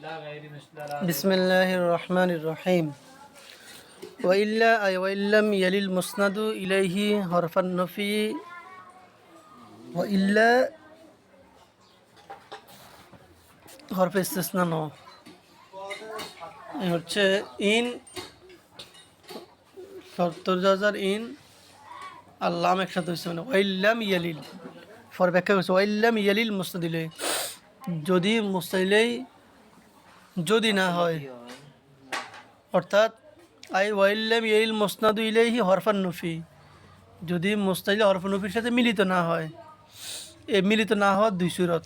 بسم الله الرحمن الرحيم وإلا أي وإن لم يلي المسند إليه حرف النفي وإلا হরফ ইস্তেসনা ন এই হচ্ছে ইন সত্তর হাজার ইন আল্লাম একসাথে হচ্ছে মানে ওয়াইল্লাম ইয়ালিল ফর ব্যাখ্যা করছে ওয়াইল্লাম ইয়ালিল মুস্তাদিলে যদি মুস্তাদিলেই যদি না হয়। অর্থাৎ, আই ওয়াইল্লাম ইয়ালিল মুসনাদু ইলেহি হরফান নফি। যদি মুস্তাদিলে হরফান নফির সাথে মিলিত না হয়, এ মিলিত না হওয়ার দুই সুরত।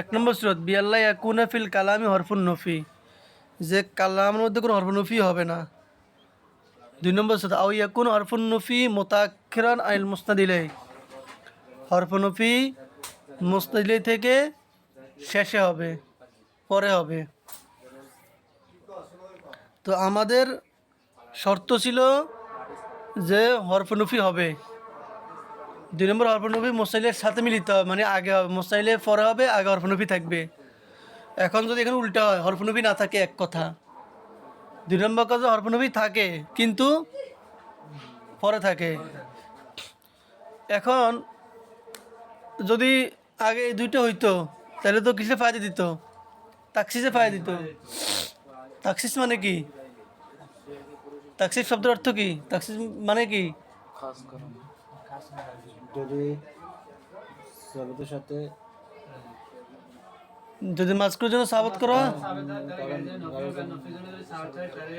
এক নম্বর সুরত, বিয়াল্লা ইয়াকুনা ফিল কালামি হরফুন নফি। যে কালামের মধ্যে কোনো হরফুন নফি হবে না। দুই নম্বর সুরত আউ ইয়াকুন হরফুন নফি মোতাক্ষরান আইল মুস্তাদিলে হরফুন নফি মুস্তাদিলে থেকে শেষে হবে। পরে হবে। তো আমাদের শর্ত ছিল যে হরফনফি হবে। দুই নম্বর হরফনফি মোসাইলের সাথে মিলিত হবে মানে আগে হবে। মোসাইলে পরে হবে, আগে হরফনফি থাকবে। এখন যদি এখানে উল্টা হয়, হরফনফি না থাকে, এক কথা। দুই নম্বর কথা হরফনফি থাকে, কিন্তু পরে থাকে। এখন যদি আগে দুইটা হইতো, তাহলে তো কিসে ফায়দা দিত? তাকসিসে ফায়দা দিত। তাকসিস মানে কি? তাকসিস শব্দের অর্থ কি? তাকসিস মানে কি? যদি সাবিতের সাথে যদি মাস্কুর জন্য সাবত করা।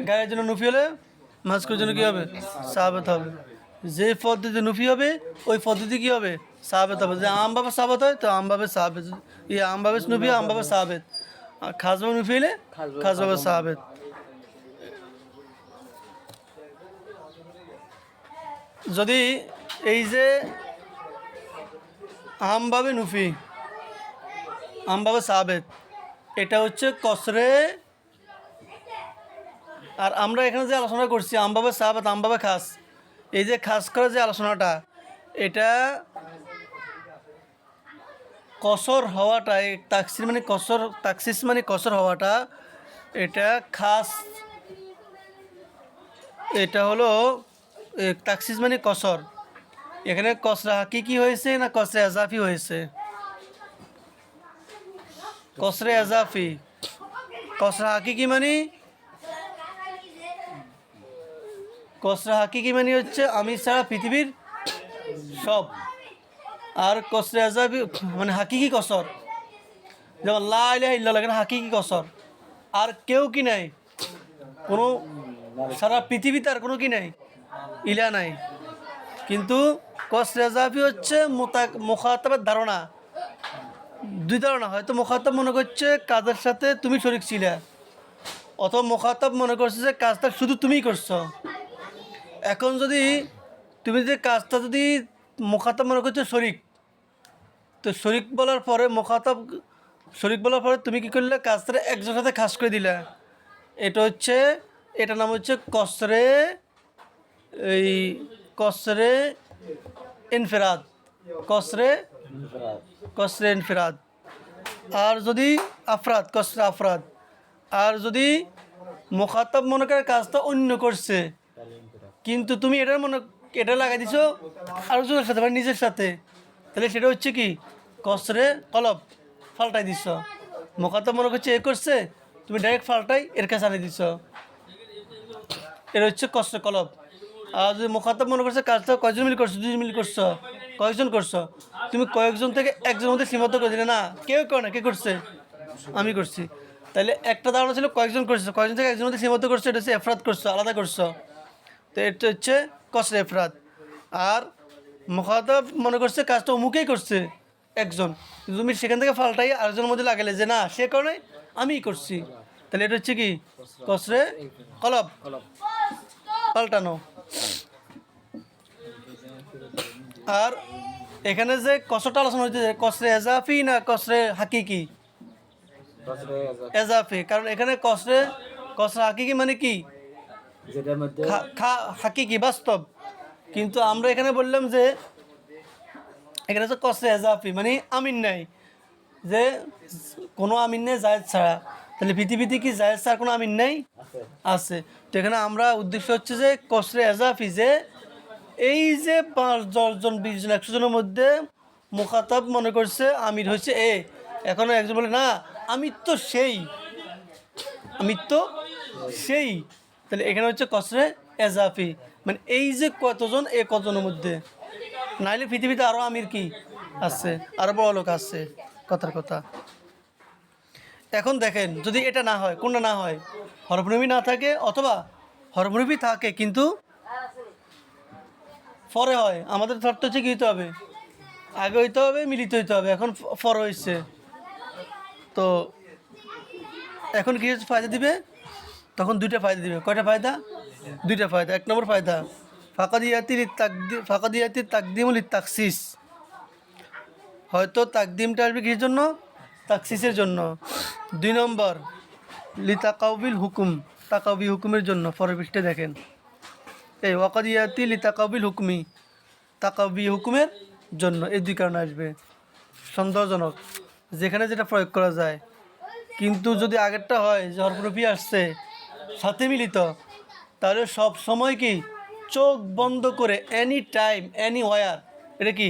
গায়ের জন্য নুফি হলে মাস্কুর জন্য কি হবে? সাবেত হবে। যে পদ্ধতি নুফি হবে ওই পদ্ধতি কি হবে? সাবেত হবে। যে আম বাবা সাবেত হয় তো আম বাবে সাবেত ইয়ে আম বাবে নুফি আম বাবে সাবেত আর খাস বাবা নুফি হলে খাস বাবা সাবেত। যদি এই যে আমভাবে নুফি আমভাবে সাবেত এটা হচ্ছে কসরে আর আমরা এখানে যে আলোচনা করছি আমভাবে সাবেত আমভাবে খাস এই যে খাস করা যে আলোচনাটা এটা কসর হওয়াটা, এই তাকসির মানে কসর তাকসিস মানে কসর হওয়াটা, এটা খাস, এটা হলো তাকসিস মানে কসর। এখানে কসরা হাকিকি হয়েছে না কসরে আজাফি হয়েছে? কসরে আজাফি কসরা হাকি কি মানে? কসরা হাকি কি মানে হচ্ছে, আমি ছাড়া পৃথিবীর সব। আর কসরে আজাফি মানে হাকিকি কসর। যেমন লা ইলাহা ইল্লাল্লাহ, এখানে হাকিকি কসর। আর কেউ কি নাই? কোনো সারা পৃথিবীতে আর কোনো কি নাই? ইলা নাই। কিন্তু কস রেজাফি হচ্ছে মোতা মুখাতাবের ধারণা। দুই ধারণা, হয়তো মুখাতাব মনে করছে কাজের সাথে তুমি শরিক ছিলে, অথবা মুখাতাব মনে করছে যে কাজটা শুধু তুমিই করছ। এখন যদি তুমি যে কাজটা যদি মুখাতাব মনে করছ শরিক তো শরিক বলার পরে মুখাতাব, শরিক বলার পরে তুমি কি করলে? কাজটা একজনের সাথে খাস করে দিলে। এটা হচ্ছে এটা নাম হচ্ছে কসরে, এই কসরে ইনফেরাদ কসরে কসরে ইনফেরাদ আর যদি আফরাদ, কসরে আফরাদ। আর যদি মোখাতাব মনে করে কাজটা অন্য করছে, কিন্তু তুমি এটার মনে, এটা লাগাই দিছো আরেকজনের সাথে মানে নিজের সাথে। তাহলে সেটা হচ্ছে কি? কসরে কলব ফাল্টাই দিছ। মোখাতাব মনে করছে এ করছে, তুমি ডাইরেক্ট ফাল্টাই এর কাছে আনি দিছ। এটা হচ্ছে কষ্ট কলব। আর যদি মুখাতাব মনে করছে কাজটা কয়জন মিল করছ দুজন মিল করছ, কয়েকজন করছ, তুমি কয়েকজন থেকে একজনের মধ্যে সীমাবদ্ধ করে দিলে না, কেউ করে না, কে করছে? আমি করছি। তাহলে একটা ধারণা ছিল কয়েকজন করছ, কয়েকজন থেকে একজনের মধ্যে সীমাবদ্ধ করছ, এটা হচ্ছে এফরাত করছ, আলাদা করছ। তো এটা হচ্ছে কষ্ট এফরাত। আর মুখাতাব মনে করছে কাজটা অমুকেই করছে একজন। তুমি সেখান থেকে ফাল্টাই আরেকজনের মধ্যে লাগালে যে না সে কারণে আমিই করছি। তাহলে এটা হচ্ছে কি? কসরে কলব। পাল্টানো। আর এখানে যে কসরটা আলোচনা হচ্ছে কসরে এজাফি না কসরে হাকিকি? এজাফি। কারণ এখানে কসরে কসরে হাকিকি মানে কি? হাকিকি বাস্তব। কিন্তু আমরা এখানে বললাম যে এখানে হচ্ছে কসরে এজাফি মানে আমিন নাই। যে কোনো আমিন নেই জায়েজ ছাড়া। তাহলে পৃথিবীতে কি জায়েজ ছাড়া কোনো আমিন নেই? আছে। তো এখানে আমরা উদ্দেশ্য হচ্ছে যে কসরে এজাফি যে এই যে পাঁচ দশজন বিশ জন একশো জনের মধ্যে মুখাতাব মনে করছে আমির হচ্ছে এ। এখন একজন বলে না আমির তো সেই। আমির তো সেই। তাহলে এখানে হচ্ছে কসরে এজাফি। মানে এই যে কতজন, এ কতজনের মধ্যে? নাইলে পৃথিবীতে আরও আমির কি আছে? আরও বড় লোক আছে, কথার কথা। এখন দেখেন, যদি এটা না হয়, কোনটা না হয়? হরফনবী না থাকে অথবা হরফনবী থাকে কিন্তু ফরে হয়। আমাদের শর্ত হচ্ছে কি হইতে হবে? আগে হইতে হবে, মিলিত হইতে হবে। এখন ফ- পর হয়েছে তো এখন কি ফায়দা দিবে? তখন দুইটা ফায়দা দিবে। কয়টা ফায়দা? দুইটা ফায়দা। এক নম্বর ফায়দা ফাঁকাদিয়াতির তাকদি ফাঁকাদিয়াতির তাকদিমুল তাকসিস হয়তো তাকদিমটা আসবে কিসের জন্য? তাকসিসের জন্য। দুই নম্বর, লিতাকাউবিল হুকুম, তাকাউবি হুকুমের জন্য। পরবৃষ্টে দেখেন। এই ওয়াকাদিয়াতি লিতাকাউবিল হুকুমি, তাকাউবি হুকুমের জন্য। এই দুই কারণে আসবে। সন্দেহজনক। যেখানে যেটা প্রয়োগ করা যায়। কিন্তু যদি আগেরটা হয়, যে হরফরফি আসছে সাথে মিলিত। তাহলে সব সময় কি চোখ বন্ধ করে এনি টাইম এনি ওয়ার এটা কি?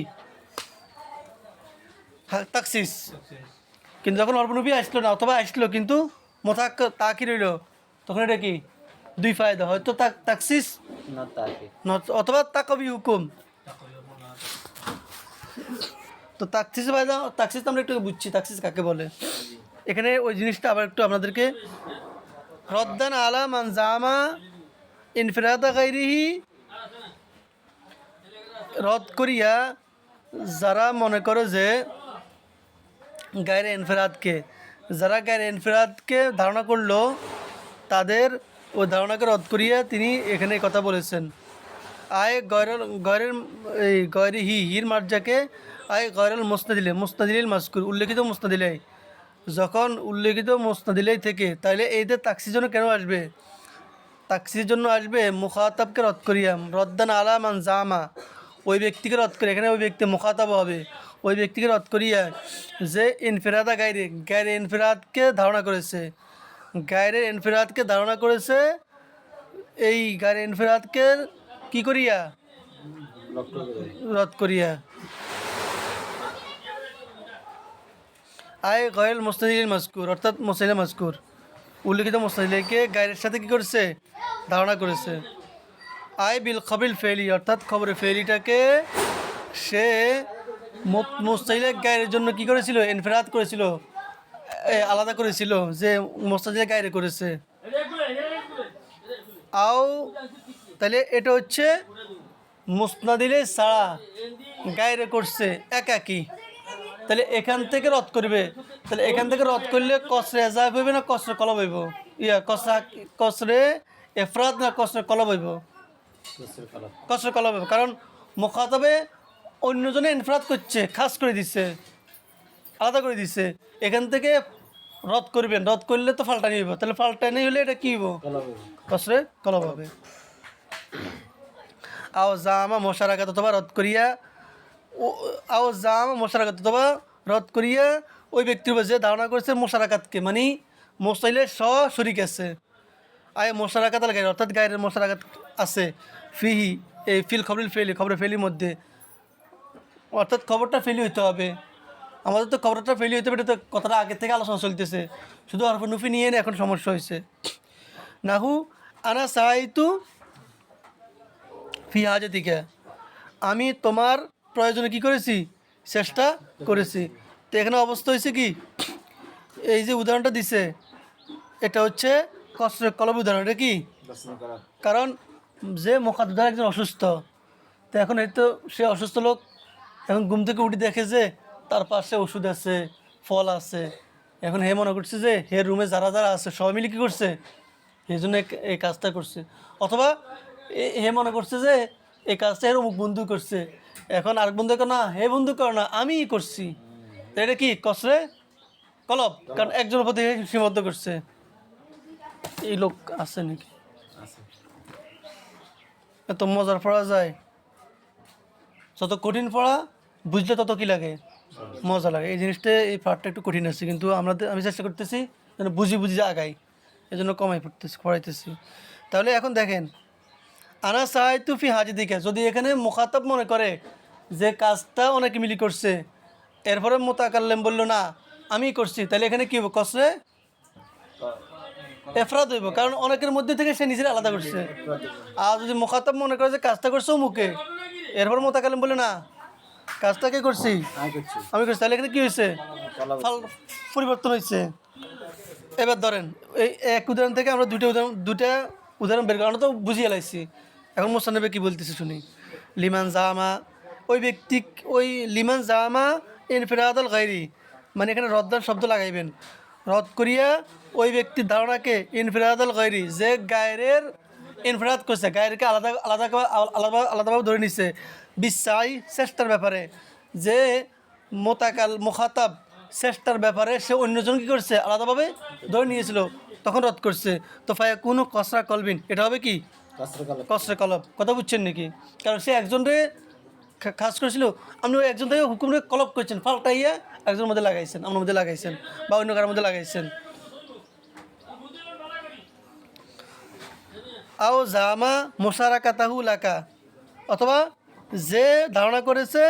তাকসিস। কিন্তু যখন অর্পণবী আসলো না অথবা আসলো কিন্তু মোথাক তাকি রইল তখন এটা কি? দুই ফায়দা হয়তো তাক তাকসিস অথবা তাকবি হুকুম। তো তাকসিস ফায়দা তাকসিস তো আমরা একটু বুঝছি তাকসিস কাকে বলে? এখানে ওই জিনিসটা আবার একটু আপনাদেরকে রদ্দান আলা মান জামা ইনফিরাদা গাইরিহি রদ করিয়া যারা মনে করে যে গায়ের এনফেরাদকে যারা গায়ের এনফেরাদকে ধারণা করল তাদের ওই ধারণাকে রদ করিয়া তিনি এখানে কথা বলেছেন আয় গয়রল গয়রের এই গয়রি হি হির মার্জাকে আয় গয়রল মোস্তাদিলে মোস্তাদিল মাস্কুর উল্লেখিত মোস্তাদিলে যখন উল্লেখিত মোস্তাদিলেই থেকে তাহলে এইদের তাক্সির জন্য কেন আসবে? তাক্সির জন্য আসবে মুখাতাবকে রদ করিয়া রদ্দান আলামান জামা। ওই ব্যক্তিকে রদ করে এখানে ওই ব্যক্তি মুখাতাব হবে। ওই ব্যক্তিকে রদ করিয়া যে ইনফিরাদা গাইরে গায়ের ইনফিরাদকে ধারণা করেছে। গায়ের ইনফিরাদকে ধারণা করেছে এই গায়ের ইনফিরাদকে কি করিয়া। রদ করিয়া। আয় গয়েল মোস্তাদিল মাস্কুর অর্থাৎ মোসাইলা মাস্কুর উল্লেখিত মোস্তাদিলকে গায়ের সাথে কী করেছে? ধারণা করেছে। আয় বিল খবিল ফেলি, অর্থাৎ খবরে ফেলিটাকে সে মোস্তাইলের গায়ের জন্য কি করেছিল? ইনফেরাত করেছিল আলাদা করেছিল, যে মোস্তাদিলের গায়ের করেছে। আও তাহলে এটা হচ্ছে মুসনাদিলে সাড়া, গায়েরে করছে, একাকি। তাহলে এখান থেকে রদ করবে। তাহলে এখান থেকে রদ করলে কসরে এজাব হইবে না কসরে কলব হইব? ইয়া, কসরা, কসরে এফরাত না কসরে কলব হইব? কসর কলব হইব। কারণ মুখাতবে অন্যজনে ইনফরাত করছে, খাস করে দিচ্ছে আলাদা করে দিচ্ছে এখান থেকে রদ করবেন। রদ করলে তো ফাল্টানি হইব। তাহলে ফাল্টানি হলে এটা কী হইব? কসরে কলব হবে। আও জামা মশারাঘাত অথবা রদ করিয়া আও জামা মশারাঘাত অথবা রদ করিয়া ওই ব্যক্তির উপর যে ধারণা করেছে মশারাঘাতকে মানে মোস্তাইলে স শরিক আছে। আয় মশারাঘাত গায়ের অর্থাৎ গায়ের মশারাঘাত আছে, ফিহি এই ফিল খবরিল ফেলি খবরের ফেলির মধ্যে। অর্থাৎ খবরটা ফেলি হইতে হবে। আমাদের তো খবরটা ফেলি হইতে হবে, এটা তো কথাটা আগে থেকে আলোচনা চলতেছে। শুধু অর্ফনুফি নিয়ে এখন সমস্যা হয়েছে নাহু, আনা সাহাইতু ফি হাজাতিকা। আমি তোমার প্রয়োজনে কি করেছি? চেষ্টা করেছি। তো এখানে অবস্থা হয়েছে কি? এই যে উদাহরণটা দিছে, এটা হচ্ছে কষ্টের কলম উদাহরণ, এটা কি? কারণ যে মোকাদ্দার একজন অসুস্থ, তো এখন এই তো সে অসুস্থ লোক এখন ঘুম থেকে উঠে দেখে যে তার পাশে ওষুধ আছে, ফল আছে। এখন হে মনে করছে যে হে রুমে যারা যারা আছে সবাই মিলে কী করছে? এই জন্য এই- কাজটা করছে। অথবা হে মনে করছে যে এই কাজটা এর অমুক বন্ধু করছে। এখন আরেক বন্ধু কর না হে বন্ধু কর না আমিই করছি। তো এটা কি কসরে? কলব কারণ একজনের প্রতি সীমাবদ্ধ করছে। এই লোক আছে নাকি? এত মজার পড়া যায়। যত কঠিন পড়া বুঝলে তত কি লাগে? মজা লাগে। এই জিনিসটা এই পার্টটা একটু কঠিন আছে কিন্তু আমরা আমি চেষ্টা করতেছি যেন বুঝি বুঝি আগাই। এই জন্য কমাই পড়তেছি পড়াইতেছি। তাহলে এখন দেখেন আনা সাহাই তুফি হাজি দিকে যদি এখানে মুখাতাব মনে করে যে কাজটা অনেকে মিলি করছে এরপরে মোতাকাল্লেম বলল না আমি করছি। তাহলে এখানে কি হবে কসরে? এফরাদ হইব কারণ অনেকের মধ্যে থেকে সে নিজের আলাদা করছে। আর যদি মুখাতাব মনে করে যে কাজটা করছে মুখে এরপর মোতাকাল্লেম বলে না কাজটা কে করছি? আমি করছি। তাহলে এখানে কি হয়েছে পরিবর্তন হয়েছে এবার ধরেন এই এক উদাহরণ থেকে আমরা দুইটা উদাহরণ দুটা উদাহরণ বের করা। আমরা তো বুঝিয়ে লাইছি। এখন মোসানবে কি বলতেছে শুনি? লিমান জামা, ওই ব্যক্তি, ওই লিমান জামা ইনফিরাদল গাইরি মানে এখানে রদ্দার শব্দ লাগাইবেন। রদ করিয়া ওই ব্যক্তির ধারণাকে ইনফিরাদল গাইরি যে গায়ের ইনফিরাদ করছে, গায়েরকে আলাদা আলাদা আলাদা আলাদাভাবে ধরে নিছে। বিশ্বাই চেষ্টার ব্যাপারে, যে মোতাকাল, মুখাতাব চেষ্টার ব্যাপারে সে অন্যজন কী করছে, আলাদাভাবে ধরে নিয়েছিল, তখন রদ করছে। তো ফায়া কোনো কসরা কলবিন, এটা হবে কি? কাসরা কলাপ। কথা বুঝছেন নাকি? কারণ সে একজনরে খাস করেছিল, আপনি একজন থেকে হুকুমরে কলব করছেন, পাল্টাইয়া একজনের মধ্যে লাগাইছেন, আমার মধ্যে লাগাইছেন বা অন্য কারোর মধ্যে লাগাইছেন। আও জামা মোশারা কাতাহু লাকা, অথবা যে ধারণা করেছে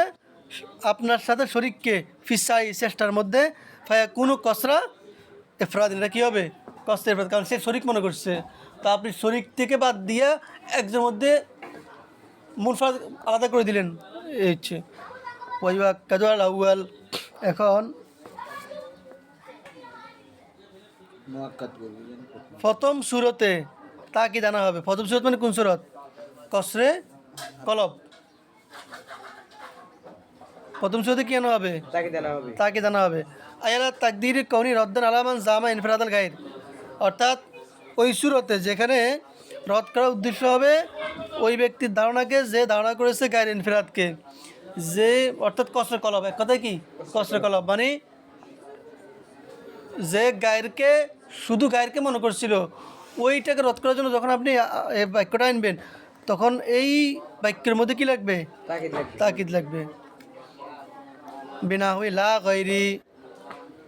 আপনার সাথে শরিককে ফিসাই চেষ্টার মধ্যে ফায়া কোনো কসরা এফরাদ এটা কী হবে? কষ্টের এফরাদ কারণ সে শরিক মনে করছে। তা আপনি শরিক থেকে বাদ দিয়ে একজনের মধ্যে মুনফাদ আলাদা করে দিলেন। এই হচ্ছে। ওয়াইবা কাজওয়াল আউয়াল। এখন প্রথম। সুরতে তা কি জানা হবে? প্রথম সুরত মানে কোন সুরত? কসরে কলব। প্রথম সুরতে কি জানা হবে? তাকে জানা হবে। আয়ালা তাকদির কৌনি রদ্দান আলামান জামা ইনফিরাদাল গাইর অর্থাৎ ওই সুরতে যেখানে রদ করার উদ্দেশ্য হবে ওই ব্যক্তির ধারণাকে যে ধারণা করেছে গায়ের ইনফিরাতকে যে অর্থাৎ কসরে কলব এক কথায় কি? কসরে কলব মানে যে গায়েরকে শুধু গায়েরকে মনে করছিল ওইটাকে রদ করার জন্য যখন আপনি বাক্যটা আনবেন তখন এই বাক্যের মধ্যে কি লাগবে? তাকিদ লাগবে। বিনা হই লা গৈরি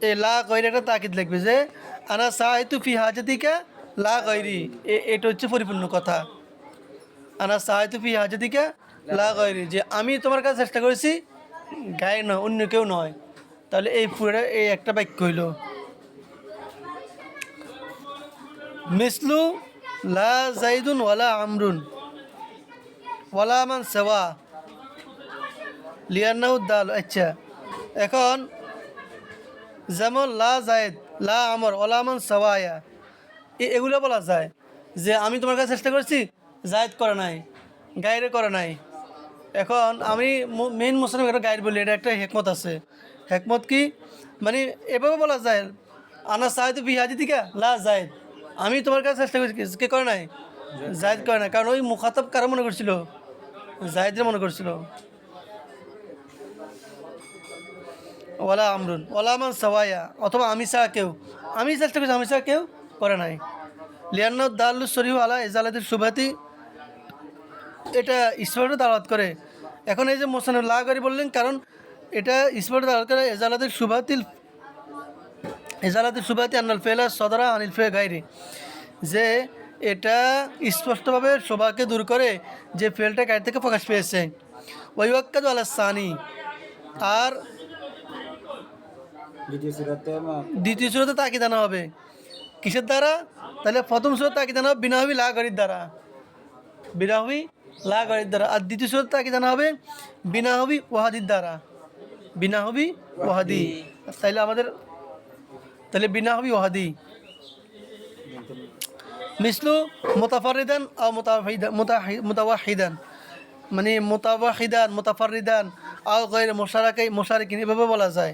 এ লা গৈরি একটা তাকিদ লাগবে যে আনা সাহিতু ফি হাজাতিকা লা গৈরি এটা হচ্ছে পরিপূর্ণ কথা। আনা সাহিতু ফি হাজাতিকা লা গৈরি যে আমি তোমার কাছে চেষ্টা করেছি গায়ে নয়, অন্য কেউ নয়। তাহলে এই পুরোটা, এই একটা বাক্য হইল। মিসলু লা জাইদুন ওয়ালা আমরুন ওয়ালা মান সেওয়া লিয়ান্নাউ দাল। আচ্ছা এখন যেমন লা জায়েদ লা আমর ওলামন সওয়ায়া এগুলো বলা যায় যে আমি তোমার কাছে চেষ্টা করছি, জায়েদ করে নাই, গায়েরে করে নাই। এখন আমি মেইন মোসালাম একটা গাইড বলি, এটা একটা হেকমত আছে। হেকমত কি? মানে এভাবে বলা যায়, আনা সাহেদ বিহাজি দিকা? লা জায়েদ। আমি তোমার কাছে চেষ্টা করছি, কে করে নাই? জায়েদ করে নাই। কারণ ওই মুখাতাব কারা মনে করছিল? জায়েদের মনে করছিল। ওলা আমরুন ওলা আমান সওয়ায়া, অথবা আমি ছাড়া কেউ। আমি চেষ্টা করছি আমি ছাড়া কেউ করে নাই। লিয়ান্ন দাল্লু শরীফ আলা এজালাদের সুবাতি, এটা ঈশ্বরের দাওয়াত করে। এখন এই যে মোসানের লা করি বললেন, কারণ এটা ঈশ্বরের দাওয়াত করে এজালাদের সুবাতিল এজালাদের সুবাতি আন্নাল ফেলা সদরা আনিল ফে গাইরি যে এটা স্পষ্টভাবে শোভাকে দূর করে যে ফেলটা গাড়ি থেকে প্রকাশ পেয়েছে। ওই ওয়াক্কাদ আলা সানি। আর দ্বিতীয় সুরাতে আমার দ্বিতীয় সুরতে তাকিদ আনা হবে। কিসের দ্বারা? তাহলে প্রথম সুরত তাকিদ আনা হবে বিনা হবি লা গরির দ্বারা। বিনা হবি লা গরির দ্বারা। আর দ্বিতীয় সুরত তাকিদ আনা হবে বিনা হবি ওয়াহাদির দ্বারা। বিনা হবি ওয়াহাদি। তাহলে আমাদের, তাহলে বিনা হবি ওয়াহাদি। মিসলু মোতাফারিদান মোতাফিদান মোতাওয়াহিদান। মানে মোতাওয়াহিদান, মোতাফারিদান, আও গৈর মোশারাকাই মোশারিকিন এভাবে বলা যায়।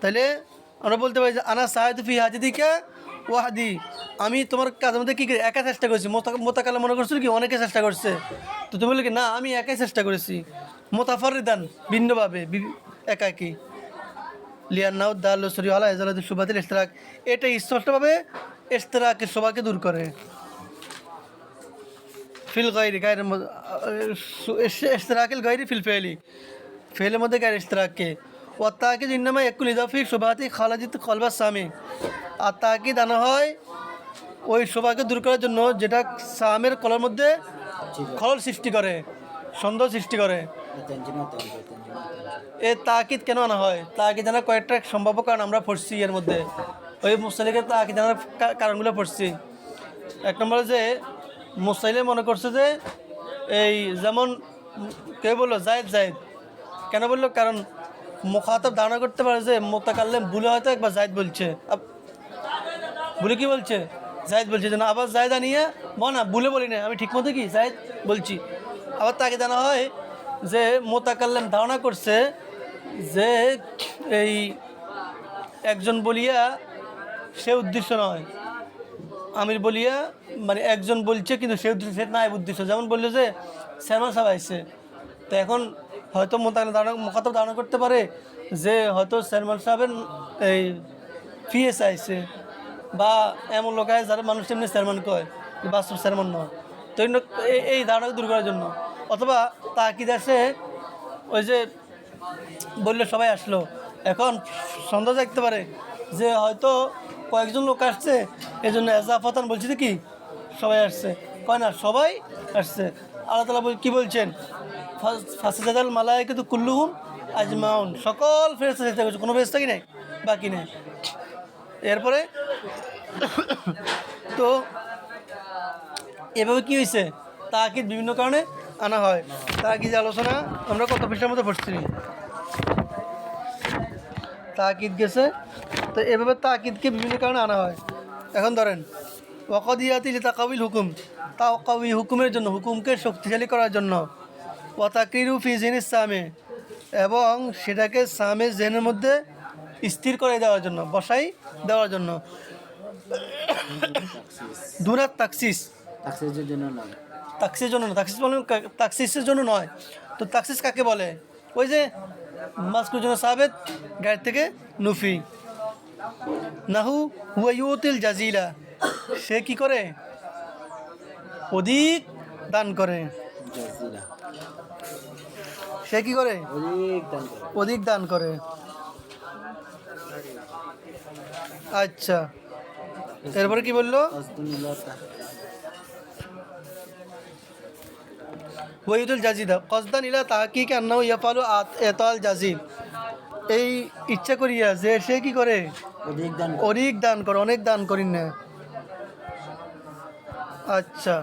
তাহলে আমরা বলতে পারি যে, আনা সাহায্য ফি হাজিদিকা ওয়াহাদি। আমি তোমার কাজের মধ্যে কী করি? একা চেষ্টা করছি। মোতা- মোতাকালে মনে করছিল কি, অনেকে চেষ্টা করছে। তো তুমি বলে কি, না, আমি একাই চেষ্টা করেছি। মোতাফারিদান ভিন্নভাবে একাকি। লিয়ান্নাউ দাল সরি আলা এজালাদ সুবাতিল ইস্তেরাক এটা স্পষ্টভাবে ইস্তেরাকের সবাকে দূর করে। ফিল গাইরি গায়ের ইস্তেরাকেল গাইরি ফিল ফেলি ফেলের মধ্যে গায়ের ইস্তেরাককে ও তাকিদ ইন্নামা একুল ইদাফি শোভাতি খালাজিত কলবা সামি। আর তাকিদ আনা হয় ওই শোভাকে দূর করার জন্য, যেটা সামের কলার মধ্যে খলল সৃষ্টি করে, সন্দেহ সৃষ্টি করে। এ তাকিদ কেন আনা হয়? তাকিদ আনার কয়েকটা সম্ভাব্য কারণ আমরা পড়ছি এর মধ্যে। ওই মুসালিকে তাকিদ আনার কা- কারণগুলো পড়ছি। এক নম্বরে যে মুসাইলে মনে করছে যে, এই যেমন কে বলল? জায়দ জায়দ। কেন বলল? কারণ মুখাতব ধারণা করতে পারে যে মোতাকাল্লেম ভুলে হয়তো একবার জায়দ বলছে। ভুলে কি বলছে? জায়দ বলছে যে না, আবার জায়দ আনিয়ে বল না, ভুলে বলি না, আমি ঠিক মতো কি? জায়দ বলছি। আবার তাকে জানা হয় যে মোতাকাল্লেম ধারণা করছে যে এই একজন বলিয়া সে উদ্দেশ্য নয়। আমির বলিয়া মানে একজন বলছে কিন্তু সে উদ্দেশ্য, সে নাই উদ্দেশ্য। যেমন বলল যে শ্যামা সাহেব আসছে তো এখন হয়তো মোতাকাল ধারণা মোকাতব ধারণা করতে পারে যে হয়তো সালমান সাহেবের এই ফিএস আইসে বা এমন লোক আছে যারা মানুষ এমনি স্যারমান কয় বাস্তব স্যারমান নয়। তো এই এই দূর করার জন্য। অথবা তাকিদ আসে ওই যে বললে সবাই আসলো। এখন সন্দেহ থাকতে পারে যে হয়তো কয়েকজন লোক আসছে এই জন্য এজাফতান বলছি কি? সবাই আসছে। কয় না, সবাই আসছে। আল্লাহ তালা কি বলছেন? ফাঁসিজাদাল মালায় কিন্তু কুল্লুহুম, আজমাউন। সকল ফেরেস্তা চেষ্টা করছে, কোনো ফেরেস্তা কি নেই? বাকি নেই। এরপরে তো এভাবে কি হয়েছে? তাকিদ বিভিন্ন কারণে আনা হয়। তাকিদ আলোচনা, আমরা কত পৃষ্ঠার মতো পড়ছি। তাকিদ গেছে। তো এভাবে তাকিদকে বিভিন্ন কারণে আনা হয়। এখন ধরেন ওকদিয়াতি ওয়াকদিয়াতি তাকাবিল হুকুম। তাকাবি হুকুমের জন্য, হুকুমকে শক্তিশালী করার জন্য ওয়াতাকিরু ফি জিনিস সামে? এবং সেটাকে সামে জেনের মধ্যে স্থির করে দেওয়ার জন্য বসাই দেওয়ার জন্য। দুরাত তাকসিস। তাকসিসের জন্য নয়। তাকসিসের জন্য না তাকসিস বলে তাকসিসের জন্য নয়। তো তাকসিস কাকে বলে? ওই যে মাস্কুর জন্য সাবেদ গায়ের থেকে নুফি। নাহু হুয়াইউতিল জাজিলা। সে কি করে? অধিক দান করে। জাজিরা সে কি করে? অধিক দান করে। আচ্ছা। এরপরে কি বলল? ওয়াইদুল জাজিদা কসদান ইলা তাহাকিকে আন্নাউ ইয়াফালু এতাল জাজিদ এই ইচ্ছা করিয়া যে সে কি করে? অধিক দান করে। অধিক দান করে অনেক দান করিন। না আচ্ছা।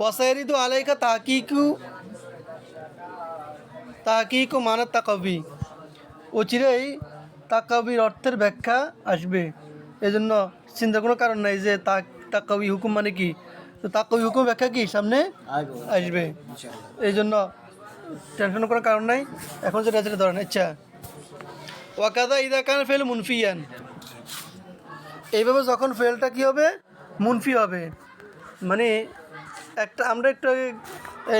ওয়াসাইরিদু আলাইকা তাকিকু তাকিকু মানা তাকবি অচিরেই তাকাবির অর্থের ব্যাখ্যা আসবে এজন্য চিন্তার কোনো কারণ নাই যে তাক তাকাবি হুকুম মানে কি তো তাকাবি হুকুম ব্যাখ্যা কি সামনে আসবে এই জন্য টেনশন করার কারণ নাই এখন যেটা যেটা ধরেন আচ্ছা ওয়াকাদা ইদা কান ফেল মুনফিয়ান এইভাবে যখন ফেলটা কি হবে মুনফি হবে মানে একটা আমরা একটু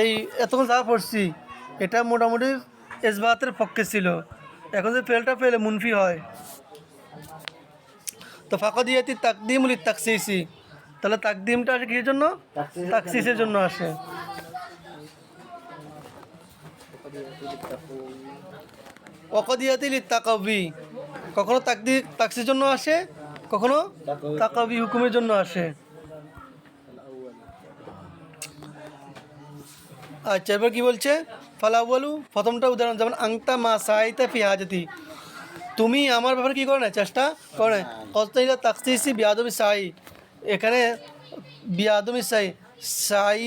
এই এতক্ষণ যা পড়ছি এটা মোটামুটি এসবাতের পক্ষে ছিল। এখন যে ফেলটা ফেলে মুনফি হয়। তো ফাঁকা দিয়াতি তাকদিম উলি তাকসিসি। তাহলে তাকদিমটা আসে কিসের জন্য? তাকসিসের জন্য আসে। অকদিয়াতিল তাকাবি কখনো তাকদি তাকসির জন্য আসে কখনো। তাকাবি হুকুমের জন্য আসে। আচ্ছা এবার কি বলছে? ফালাউয়ালু প্রথমটা উদাহরণ, যেমন, আংতা মা সাইতা ফি তুমি আমার ব্যাপারে কি করে না চেষ্টা করে কস্তাইলা তাকসিসি বিয়াদমি সাই। এখানে বিয়াদমি সাই। সাই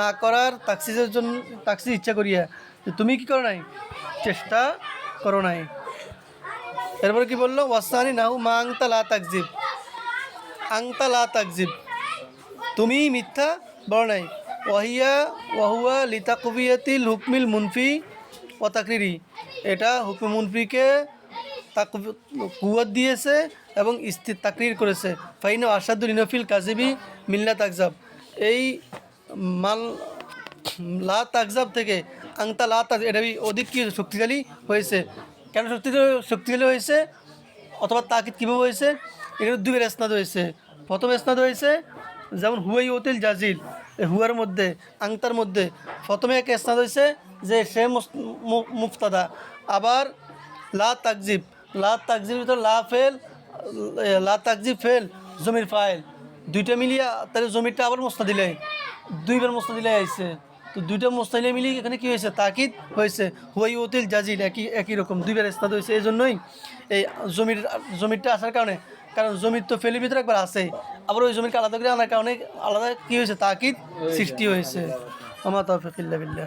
না করার তাকসিসের জন্য তাকসিস ইচ্ছা করিয়া। তুমি কি করো নাই? চেষ্টা করো নাই। এরপরে কি বলল? ওয়াসানি নাহু মা আংতা লা তাকজিব। আংতা লা তাকজিব। তুমি মিথ্যা বলো নাই। ওয়াহিয়া ওয়াহুয়া লিতাকবিয়াতিল হুকমিল মুনফি ও তাকরিরি। এটা হুকম মুনফিকে তাক কুয়াত দিয়েছে এবং স্থির তাকরির করেছে। ফাইন আসাদুল ইনফিল কাজিবি মিল্লা তাকজাব এই মাল লা তাকজাব থেকে আংতা লা তাক এটা অধিক কি শক্তিশালী হয়েছে। কেন শক্তিশালী শক্তিশালী হয়েছে? অথবা তাকিদ কীভাবে হয়েছে? এখানে দুই এসনাদ হয়েছে। প্রথম এসনাদ হয়েছে যেমন হুয়াই ওতিল জাজিল। হুয়ার মধ্যে, আংতার মধ্যে। প্রথমে এক স্নাদ হয়েছে যে সে মুফতাদা। আবার লা তাকজিব। লা তাকজিব ভিতর লা ফেল লা তাকজিব ফেল, জমির ফাইল। দুইটা মিলিয়ে তাহলে জমিটা আবার মস্তা দিলে দুইবার মস্তা দিলে আইছে। তো দুইটা মোস্তাইলে মিলিয়ে এখানে কি হয়েছে? তাকিদ হয়েছে। হুয়াই ওতিল জাজিল, একই একই রকম। দুইবার স্তাদ হয়েছে। এই জন্যই এই জমির জমিটা আসার কারণে কারণ জমির তো ফেলির ভিতরে একবার আছে আবার ওই জমিকে আলাদা করে আনার কারণে আলাদা কি হয়েছে? তাকিদ সৃষ্টি হয়েছে। আমার তো বিল্লাহ।